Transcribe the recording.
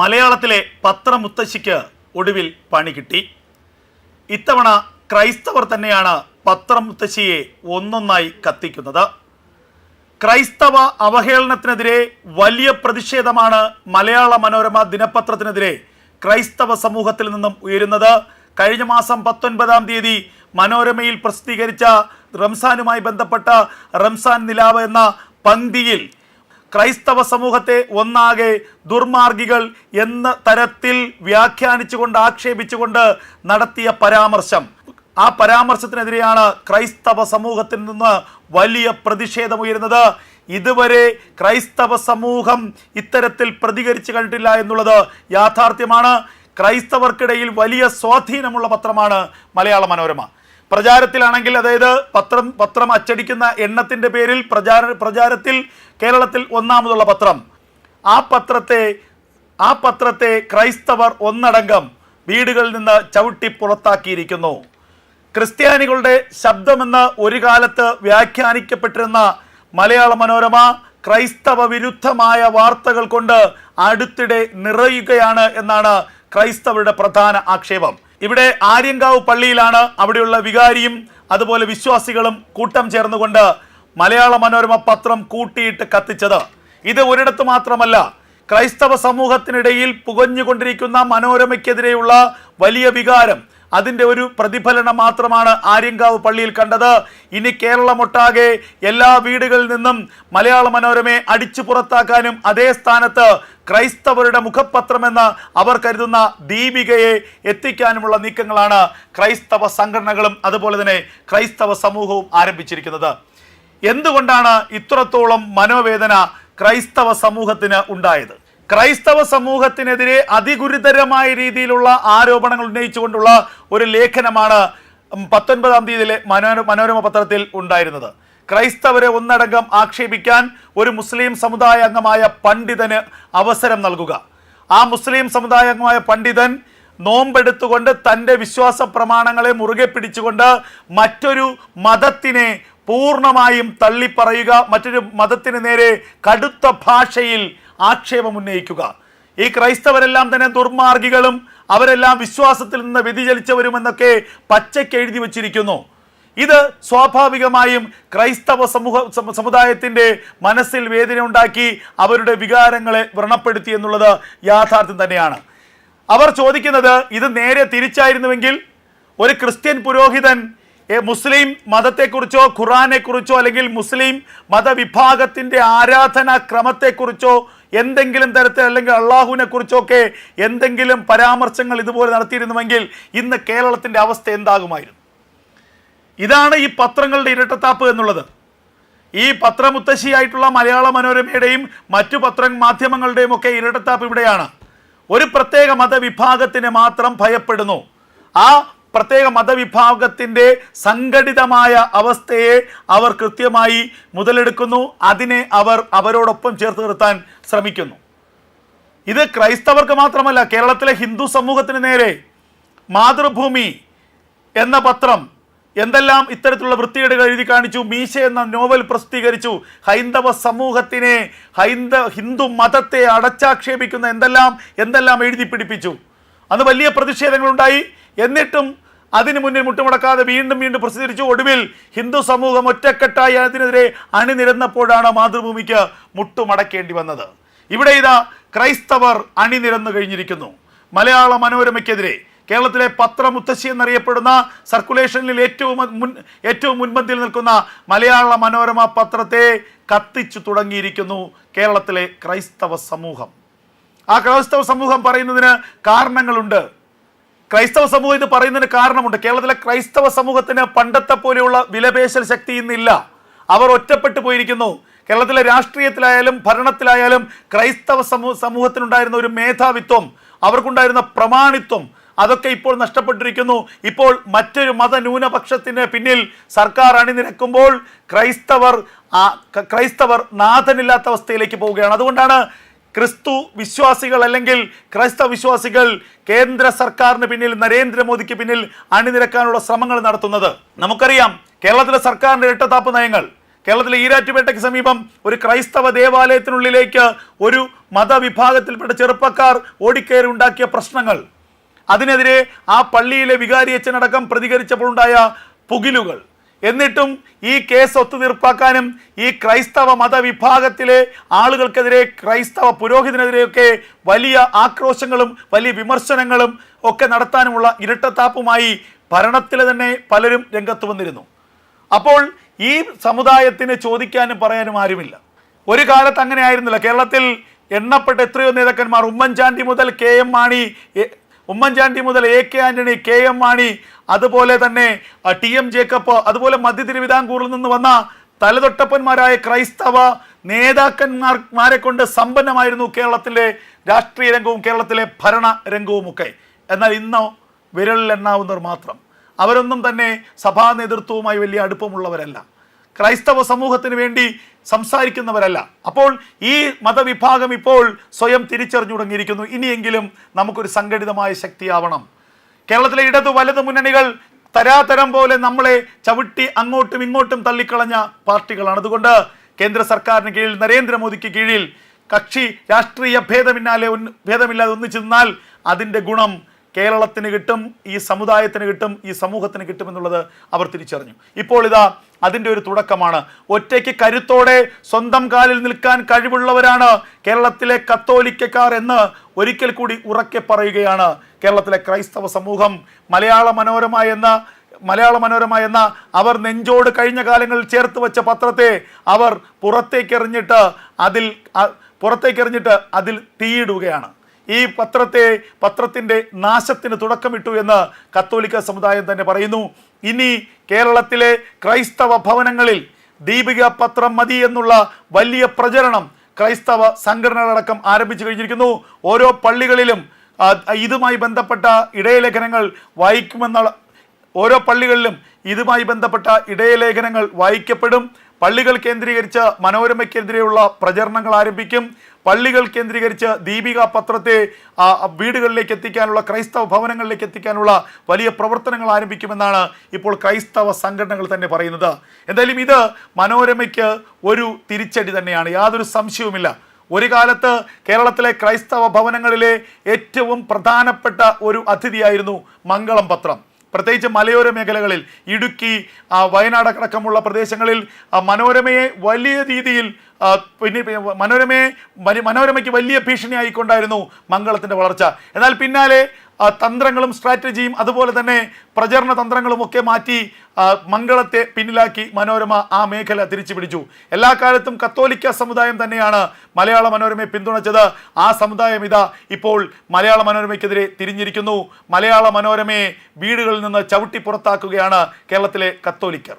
മലയാളത്തിലെ പത്രമുത്തശ്ശിക്ക് ഒടുവിൽ പണി കിട്ടി. ഇത്തവണ ക്രൈസ്തവർ തന്നെയാണ് പത്രമുത്തശ്ശിയെ ഒന്നൊന്നായി കത്തിക്കുന്നത്. ക്രൈസ്തവ അവഹേളനത്തിനെതിരെ വലിയ പ്രതിഷേധമാണ് മലയാള മനോരമ ദിനപത്രത്തിനെതിരെ ക്രൈസ്തവ സമൂഹത്തിൽ നിന്നും ഉയരുന്നത്. കഴിഞ്ഞ മാസം പത്തൊൻപതാം തീയതി മനോരമയിൽ പ്രസിദ്ധീകരിച്ച റംസാനുമായി ബന്ധപ്പെട്ട റംസാൻ നിലാവ് എന്ന പങ്ക്തിയിൽ ക്രൈസ്തവ സമൂഹത്തെ ഒന്നാകെ ദുർമാർഗികൾ എന്ന തരത്തിൽ വ്യാഖ്യാനിച്ചുകൊണ്ട് ആക്ഷേപിച്ചുകൊണ്ട് നടത്തിയ പരാമർശം. ആ പരാമർശത്തിനെതിരെയാണ് ക്രൈസ്തവ സമൂഹത്തിൽ നിന്ന് വലിയ പ്രതിഷേധമുയരുന്നത്. ഇതുവരെ ക്രൈസ്തവ സമൂഹം ഇത്തരത്തിൽ പ്രതികരിച്ചു കണ്ടിട്ടില്ല എന്നുള്ളത് യാഥാർത്ഥ്യമാണ്. ക്രൈസ്തവർക്കിടയിൽ വലിയ സ്വാധീനമുള്ള പത്രമാണ് മലയാള മനോരമ. പ്രചാരത്തിലാണെങ്കിൽ അതായത് പത്രം പത്രം അച്ചടിക്കുന്ന എണ്ണത്തിന്റെ പേരിൽ പ്രചാര പ്രചാരത്തിൽ കേരളത്തിൽ ഒന്നാമതുള്ള പത്രം. ആ പത്രത്തെ ആ പത്രത്തെ ക്രൈസ്തവർ ഒന്നടങ്കം വീടുകളിൽ നിന്ന് ചവിട്ടി പുറത്താക്കിയിരിക്കുന്നു. ക്രിസ്ത്യാനികളുടെ ശബ്ദമെന്ന് ഒരു കാലത്ത് വ്യാഖ്യാനിക്കപ്പെട്ടിരുന്ന മലയാള മനോരമ ക്രൈസ്തവ വിരുദ്ധമായ വാർത്തകൾ കൊണ്ട് അടുത്തിടെ നിറയുകയാണ് എന്നാണ് ക്രൈസ്തവരുടെ പ്രധാന ആക്ഷേപം. ഇവിടെ ആര്യങ്കാവ് പള്ളിയിലാണ് അവിടെയുള്ള വികാരിയും അതുപോലെ വിശ്വാസികളും കൂട്ടം ചേർന്നുകൊണ്ട് മലയാള മനോരമ പത്രം കൂട്ടിയിട്ട് കത്തിച്ചത്. ഇത് ഒരിടത്ത് മാത്രമല്ല ക്രൈസ്തവ സമൂഹത്തിനിടയിൽ പുകഞ്ഞുകൊണ്ടിരിക്കുന്ന മനോരമയ്ക്കെതിരെയുള്ള വലിയ വികാരം അതിന്റെ ഒരു പ്രതിഫലനം മാത്രമാണ് ആര്യങ്കാവ് പള്ളിയിൽ കണ്ടത്. ഇനി കേരളമൊട്ടാകെ എല്ലാ വീടുകളിൽ നിന്നും മലയാള മനോരമയെ അടിച്ചു പുറത്താക്കാനും അതേ സ്ഥാനത്ത് ക്രൈസ്തവരുടെ മുഖപത്രമെന്ന് അവർ കരുതുന്ന ദീപികയെ എത്തിക്കാനുമുള്ള നീക്കങ്ങളാണ് ക്രൈസ്തവ സംഘടനകളും അതുപോലെ തന്നെ ക്രൈസ്തവ സമൂഹവും ആരംഭിച്ചിരിക്കുന്നത്. എന്തുകൊണ്ടാണ് ഇത്രത്തോളം മനോവേദന ക്രൈസ്തവ സമൂഹത്തിന് ഉണ്ടായത്? ക്രൈസ്തവ സമൂഹത്തിനെതിരെ അതിഗുരുതരമായ രീതിയിലുള്ള ആരോപണങ്ങൾ ഉന്നയിച്ചുകൊണ്ടുള്ള ഒരു ലേഖനമാണ് പത്തൊൻപതാം തീയതിയിലെ മനോര മനോരമ പത്രത്തിൽ ഉണ്ടായിരുന്നത്. ക്രൈസ്തവരെ ഒന്നടങ്കം ആക്ഷേപിക്കാൻ ഒരു മുസ്ലിം സമുദായ അംഗമായ പണ്ഡിതന് അവസരം നൽകുക. ആ മുസ്ലിം സമുദായ അംഗമായ പണ്ഡിതൻ നോമ്പെടുത്തുകൊണ്ട് തന്റെ വിശ്വാസ പ്രമാണങ്ങളെ മുറുകെ പിടിച്ചുകൊണ്ട് മറ്റൊരു മതത്തിനെ പൂർണമായും തള്ളിപ്പറയുക മറ്റൊരു മതത്തിന് നേരെ കടുത്ത ഭാഷയിൽ ആക്ഷേപം ഉന്നയിക്കുക. ഈ ക്രൈസ്തവരെല്ലാം തന്നെ ദുർമാർഗികളും അവരെല്ലാം വിശ്വാസത്തിൽ നിന്ന് വ്യതിചലിച്ചവരുമെന്നൊക്കെ പച്ചയ്ക്ക് എഴുതി വച്ചിരിക്കുന്നു. ഇത് സ്വാഭാവികമായും ക്രൈസ്തവ സമൂഹ സമ- സമുദായത്തിന്റെ മനസ്സിൽ വേദന ഉണ്ടാക്കി അവരുടെ വികാരങ്ങളെ വ്രണപ്പെടുത്തി എന്നുള്ളത് യാഥാർത്ഥ്യം തന്നെയാണ്. അവർ ചോദിക്കുന്നത് ഇത് നേരെ തിരിച്ചായിരുന്നുവെങ്കിൽ ഒരു ക്രിസ്ത്യൻ പുരോഹിതൻ മുസ്ലിം മതത്തെക്കുറിച്ചോ ഖുറാനെക്കുറിച്ചോ അല്ലെങ്കിൽ മുസ്ലിം മതവിഭാഗത്തിന്റെ ആരാധനാ ക്രമത്തെക്കുറിച്ചോ എന്തെങ്കിലും തരത്തിൽ അല്ലെങ്കിൽ അള്ളാഹുവിനെ കുറിച്ചൊക്കെ എന്തെങ്കിലും പരാമർശങ്ങൾ ഇതുപോലെ നടത്തിയിരുന്നുവെങ്കിൽ ഇന്ന് കേരളത്തിന്റെ അവസ്ഥ എന്താകുമായിരുന്നു? ഇതാണ് ഈ പത്രങ്ങളുടെ ഇരട്ടത്താപ്പ് എന്നുള്ളത്. ഈ പത്രമുത്തശ്ശിയായിട്ടുള്ള മലയാള മനോരമയുടെയും മറ്റു പത്ര മാധ്യമങ്ങളുടെയും ഒക്കെ ഇരട്ടത്താപ്പ് ഇവിടെയാണ്. ഒരു പ്രത്യേക മതവിഭാഗത്തിനെ മാത്രം ഭയപ്പെടുന്നു. ആ പ്രത്യേക മതവിഭാഗത്തിന്റെ സംഘടിതമായ അവസ്ഥയെ അവർ കൃത്യമായി മുതലെടുക്കുന്നു. അതിനെ അവർ അവരോടൊപ്പം ചേർത്ത് നിർത്താൻ ശ്രമിക്കുന്നു. ഇത് ക്രൈസ്തവർക്ക് മാത്രമല്ല കേരളത്തിലെ ഹിന്ദു സമൂഹത്തിന് നേരെ മാതൃഭൂമി എന്ന പത്രം എന്തെല്ലാം ഇത്തരത്തിലുള്ള വൃത്തികേടുകൾ എഴുതി കാണിച്ചു മീശ എന്ന നോവൽ പ്രസിദ്ധീകരിച്ചു ഹൈന്ദവ സമൂഹത്തിനെ ഹൈന്ദ ഹിന്ദു മതത്തെ അടച്ചാക്ഷേപിക്കുന്ന എന്തെല്ലാം എന്തെല്ലാം എഴുതി പിടിപ്പിച്ചു. അന്ന് വലിയ പ്രതിഷേധങ്ങളുണ്ടായി. എന്നിട്ടും അതിന് മുന്നിൽ മുട്ടുമുടക്കാതെ വീണ്ടും വീണ്ടും പ്രസിദ്ധീകരിച്ചു. ഒടുവിൽ ഹിന്ദു സമൂഹം ഒറ്റക്കെട്ടായി അതിനെതിരെ അണിനിരന്നപ്പോഴാണ് മാതൃഭൂമിക്ക് മുട്ടുമടക്കേണ്ടി വന്നത്. ഇവിടെ ഇതാ ക്രൈസ്തവർ അണിനിരന്നു കഴിഞ്ഞിരിക്കുന്നു. മലയാള മനോരമയ്ക്കെതിരെ കേരളത്തിലെ പത്രമുത്തശ്ശി എന്നറിയപ്പെടുന്ന സർക്കുലേഷനിൽ ഏറ്റവും മുൻ ഏറ്റവും മുൻപന്തിയിൽ നിൽക്കുന്ന മലയാള മനോരമ പത്രത്തെ കത്തിച്ചു തുടങ്ങിയിരിക്കുന്നു കേരളത്തിലെ ക്രൈസ്തവ സമൂഹം. ആ ക്രൈസ്തവ സമൂഹം പറയുന്നതിന് കാരണങ്ങളുണ്ട്. ക്രൈസ്തവ സമൂഹം ഇത് പറയുന്നതിന് കാരണമുണ്ട്. കേരളത്തിലെ ക്രൈസ്തവ സമൂഹത്തിന് പണ്ടത്തെ പോലെയുള്ള വിലപേശൽ ശക്തി ഇന്നില്ല. അവർ ഒറ്റപ്പെട്ടു പോയിരിക്കുന്നു. കേരളത്തിലെ രാഷ്ട്രീയത്തിലായാലും ഭരണത്തിലായാലും ക്രൈസ്തവ സമൂഹ സമൂഹത്തിനുണ്ടായിരുന്ന ഒരു മേധാവിത്വം അവർക്കുണ്ടായിരുന്ന പ്രമാണിത്വം അതൊക്കെ ഇപ്പോൾ നഷ്ടപ്പെട്ടിരിക്കുന്നു. ഇപ്പോൾ മറ്റൊരു മത മതന്യൂനപക്ഷത്തിന് പിന്നിൽ സർക്കാർ അണിനിരക്കുമ്പോൾ ക്രൈസ്തവർ ക്രൈസ്തവർ നാഥനില്ലാത്ത അവസ്ഥയിലേക്ക് പോവുകയാണ്. അതുകൊണ്ടാണ് ക്രിസ്തു വിശ്വാസികൾ അല്ലെങ്കിൽ ക്രൈസ്തവ വിശ്വാസികൾ കേന്ദ്ര സർക്കാരിന് പിന്നിൽ നരേന്ദ്രമോദിക്ക് പിന്നിൽ അണിനിരക്കാനുള്ള ശ്രമങ്ങൾ നടത്തുന്നത്. നമുക്കറിയാം കേരളത്തിലെ സർക്കാരിന്റെ ഇരട്ടത്താപ്പ് നയങ്ങൾ. കേരളത്തിലെ ഈരാറ്റുപേട്ടയ്ക്ക് സമീപം ഒരു ക്രൈസ്തവ ദേവാലയത്തിനുള്ളിലേക്ക് ഒരു മതവിഭാഗത്തിൽപ്പെട്ട ചെറുപ്പക്കാർ ഓടിക്കയറി ഉണ്ടാക്കിയ പ്രശ്നങ്ങൾ. അതിനെതിരെ ആ പള്ളിയിലെ വികാരി അച്ഛനടക്കം പ്രതികരിച്ചപ്പോഴുണ്ടായ പുകിലുകൾ. എന്നിട്ടും ഈ കേസ് ഒത്തുതീർപ്പാക്കാനും ഈ ക്രൈസ്തവ മതവിഭാഗത്തിലെ ആളുകൾക്കെതിരെ ക്രൈസ്തവ പുരോഹിതനെതിരെയൊക്കെ വലിയ ആക്രോശങ്ങളും വലിയ വിമർശനങ്ങളും ഒക്കെ നടത്താനുമുള്ള ഇരട്ടത്താപ്പുമായി ഭരണത്തിലെ തന്നെ പലരും രംഗത്ത് വന്നിരുന്നു. അപ്പോൾ ഈ സമുദായത്തിന് ചോദിക്കാനും പറയാനും ആരുമില്ല. ഒരു കാലത്ത് അങ്ങനെ ആയിരുന്നില്ല കേരളത്തിൽ എണ്ണപ്പെട്ട എത്രയോ നേതാക്കന്മാർ. ഉമ്മൻചാണ്ടി മുതൽ കെ എം മാണി ഉമ്മൻചാണ്ടി മുതൽ A K Antony K M Mani അതുപോലെ തന്നെ ടി എം ജേക്കബ് അതുപോലെ മധ്യ തിരുവിതാംകൂറിൽ നിന്ന് വന്ന തലതൊട്ടപ്പന്മാരായ ക്രൈസ്തവ നേതാക്കന്മാർമാരെ കൊണ്ട് സമ്പന്നമായിരുന്നു കേരളത്തിലെ രാഷ്ട്രീയ രംഗവും കേരളത്തിലെ ഭരണ രംഗവുമൊക്കെ. എന്നാൽ ഇന്നോ വിരലിലെണ്ണാവുന്നവർ മാത്രം. അവരൊന്നും തന്നെ സഭാ നേതൃത്വവുമായി വലിയ അടുപ്പമുള്ളവരല്ല. ക്രൈസ്തവ സമൂഹത്തിന് വേണ്ടി സംസാരിക്കുന്നവരല്ല. അപ്പോൾ ഈ മതവിഭാഗം ഇപ്പോൾ സ്വയം തിരിച്ചറിഞ്ഞു തുടങ്ങിയിരിക്കുന്നു ഇനിയെങ്കിലും നമുക്കൊരു സംഘടിതമായ ശക്തിയാവണം. കേരളത്തിലെ ഇടതു വലതു മുന്നണികൾ തരാതരം പോലെ നമ്മളെ ചവിട്ടി അങ്ങോട്ടും ഇങ്ങോട്ടും തള്ളിക്കളഞ്ഞ പാർട്ടികളാണ്. അതുകൊണ്ട് കേന്ദ്ര സർക്കാരിന് കീഴിൽ നരേന്ദ്രമോദിക്ക് കീഴിൽ കക്ഷി രാഷ്ട്രീയ ഭേദമില്ലാതെ ഭേദമില്ലാതെ ഒന്നിച്ചു നിന്നാൽ അതിന്റെ ഗുണം കേരളത്തിന് കിട്ടും ഈ സമുദായത്തിന് കിട്ടും ഈ സമൂഹത്തിന് കിട്ടും എന്നുള്ളത് അവർ തിരിച്ചറിഞ്ഞു. ഇപ്പോൾ ഇതാ അതിന്റെ ഒരു തുടക്കമാണ്. ഒറ്റയ്ക്ക് കരുത്തോടെ സ്വന്തം കാലിൽ നിൽക്കാൻ കഴിവുള്ളവരാണ് കേരളത്തിലെ കത്തോലിക്കക്കാർ എന്ന് ഒരിക്കൽ കൂടി ഉറക്കെ പറയുകയാണ് കേരളത്തിലെ ക്രൈസ്തവ സമൂഹം. മലയാള മനോരമ എന്ന മലയാള മനോരമ എന്ന അവർ നെഞ്ചോട് കഴിഞ്ഞ കാലങ്ങളിൽ ചേർത്ത് വെച്ച പത്രത്തെ അവർ പുറത്തേക്കെറിഞ്ഞിട്ട് അതിൽ പുറത്തേക്കെറിഞ്ഞിട്ട് അതിൽ തീയിടുകയാണ്. ഈ പത്രത്തെ പത്രത്തിന്റെ നാശത്തിന് തുടക്കമിട്ടു എന്ന് കത്തോലിക്ക സമുദായം തന്നെ പറയുന്നു. ഇനി കേരളത്തിലെ ക്രൈസ്തവ ഭവനങ്ങളിൽ ദീപിക പത്രം മതി എന്നുള്ള വലിയ പ്രചരണം ക്രൈസ്തവ സംഘടനകളടക്കം ആരംഭിച്ചു കഴിഞ്ഞിരിക്കുന്നു. ഓരോ പള്ളികളിലും ഇതുമായി ബന്ധപ്പെട്ട ഇടയലേഖനങ്ങൾ വായിക്കുമെന്നുള്ള ഓരോ പള്ളികളിലും ഇതുമായി ബന്ധപ്പെട്ട ഇടയലേഖനങ്ങൾ വായിക്കപ്പെടും. പള്ളികൾ കേന്ദ്രീകരിച്ച മനോരമയ്ക്കെതിരെയുള്ള പ്രചരണങ്ങൾ ആരംഭിക്കും. പള്ളികൾ കേന്ദ്രീകരിച്ച് ദീപിക പത്രത്തെ വീടുകളിലേക്ക് എത്തിക്കാനുള്ള ക്രൈസ്തവ ഭവനങ്ങളിലേക്ക് എത്തിക്കാനുള്ള വലിയ പ്രവർത്തനങ്ങൾ ആരംഭിക്കുമെന്നാണ് ഇപ്പോൾ ക്രൈസ്തവ സംഘടനകൾ തന്നെ പറയുന്നത്. എന്തായാലും ഇത് മനോരമയ്ക്ക് ഒരു തിരിച്ചടി തന്നെയാണ്. യാതൊരു സംശയവുമില്ല. ഒരു കാലത്ത് കേരളത്തിലെ ക്രൈസ്തവ ഭവനങ്ങളിലെ ഏറ്റവും പ്രധാനപ്പെട്ട ഒരു അതിഥിയായിരുന്നു മംഗളം പത്രം. പ്രത്യേകിച്ച് മലയോര മേഖലകളിൽ ഇടുക്കി വയനാട് അടക്കമുള്ള പ്രദേശങ്ങളിൽ മനോരമയെ വലിയ രീതിയിൽ പിന്നെ മനോരമയെ മനി- മനോരമയ്ക്ക് വലിയ ഭീഷണിയായിക്കൊണ്ടായിരുന്നു മംഗളത്തിന്റെ വളർച്ച. എന്നാൽ പിന്നാലെ തന്ത്രങ്ങളും സ്ട്രാറ്റജിയും അതുപോലെ തന്നെ പ്രചരണ തന്ത്രങ്ങളും ഒക്കെ മാറ്റി മംഗളത്തെ പിന്നിലാക്കി മനോരമ ആ മേഖല തിരിച്ചു പിടിച്ചു എല്ലാ കാലത്തും കത്തോലിക്ക സമുദായം തന്നെയാണ് മലയാള മനോരമയെ പിന്തുണച്ചത്. ആ സമുദായം ഇതാ ഇപ്പോൾ മലയാള മനോരമയ്ക്കെതിരെ തിരിഞ്ഞിരിക്കുന്നു. മലയാള മനോരമയെ വീടുകളിൽ നിന്ന് ചവിട്ടി പുറത്താക്കുകയാണ് കേരളത്തിലെ കത്തോലിക്കർ.